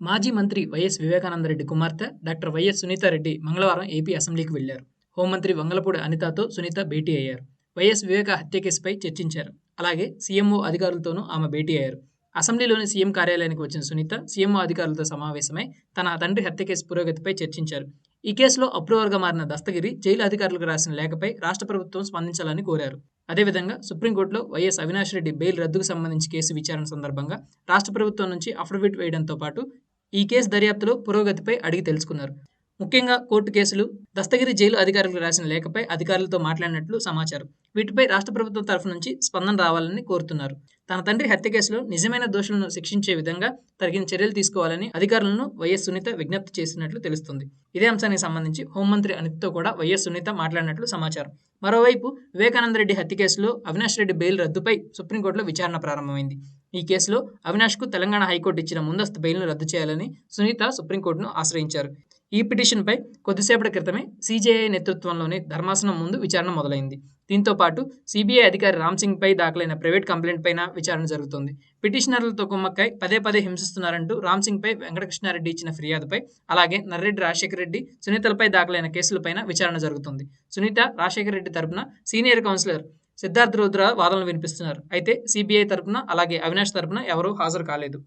మాజీ మంత్రి వైఎస్ వివేకానందరెడ్డి కుమార్తె డాక్టర్ వైఎస్ సునీతారెడ్డి మంగళవారం ఏపీ అసెంబ్లీకి వెళ్ళారు హోంమంత్రి వంగలపూడి అనితతో సునీత భేటీ అయ్యారు. వైఎస్ వివేక హత్య కేసుపై చర్చించారు. అలాగే సీఎంఓ అధికారులతోనూ ఆమె భేటీ అయ్యారు. అసెంబ్లీలోని సీఎం కార్యాలయానికి వచ్చిన సునీత సీఎంఓ అధికారులతో సమావేశమై తన తండ్రి హత్య కేసు పురోగతిపై చర్చించారు. ఈ కేసులో అప్రూవర్గా మారిన దస్తగిరి జైలు అధికారులకు రాసిన లేఖపై రాష్ట్ర ప్రభుత్వం స్పందించాలని కోరారు. అదేవిధంగా సుప్రీంకోర్టులో వైఎస్ అవినాష్ రెడ్డి బెయిల్ రద్దుకు సంబంధించి కేసు విచారణ సందర్భంగా రాష్ట్ర ప్రభుత్వం నుంచి అఫిడవిట్ వేయడంతో పాటు ఈ కేసు దర్యాప్తులో పురోగతిపై అడిగి తెలుసుకున్నారు. ముఖ్యంగా కోర్టు కేసులు దస్తగిరి జైలు అధికారులకు రాసిన లేఖపై అధికారులతో మాట్లాడినట్లు సమాచారం. వీటిపై రాష్ట్ర ప్రభుత్వం తరఫు నుంచి స్పందన రావాలని కోరుతున్నారు. తన తండ్రి హత్య కేసులో నిజమైన దోషులను శిక్షించే విధంగా తగిన చర్యలు తీసుకోవాలని అధికారులను వైఎస్ సునీత విజ్ఞప్తి చేసినట్లు తెలుస్తుంది. ఇదే అంశానికి సంబంధించి హోంమంత్రి అనిత్తో కూడా వైఎస్ సునీత మాట్లాడినట్లు సమాచారం. మరోవైపు వివేకానందరెడ్డి హత్య కేసులో అవినాష్ రెడ్డి బెయిల్ రద్దుపై సుప్రీంకోర్టులో విచారణ ప్రారంభమైంది. ఈ కేసులో అవినాష్కు తెలంగాణ హైకోర్టు ఇచ్చిన ముందస్తు బెయిల్ను రద్దు చేయాలని సునీత సుప్రీంకోర్టును ఆశ్రయించారు. ఈ పిటిషన్పై కొద్దిసేపటి క్రితమే సీజేఐ నేతృత్వంలోని ధర్మాసనం ముందు విచారణ మొదలైంది. దీంతో పాటు సిబిఐ అధికారి రామ్ సింగ్ పై దాఖలైన ప్రైవేట్ కంప్లైంట్ పైన విచారణ జరుగుతోంది. పిటిషనర్లతో కుమ్మక్కై పదే పదే హింసిస్తున్నారంటూ రామ్ సింగ్ పై వెంకటకృష్ణారెడ్డి ఇచ్చిన ఫిర్యాదుపై అలాగే నర్రెడ్డి రాజశేఖర రెడ్డి సునీతలపై దాఖలైన కేసులపైన విచారణ జరుగుతుంది. సునీత రాజశేఖర రెడ్డి తరపున సీనియర్ కౌన్సిలర్ సిద్ధార్థ రుద్ర వాదనలు వినిపిస్తున్నారు. అయితే సిబిఐ తరపున అలాగే అవినాష్ తరపున ఎవరూ హాజరు కాలేదు.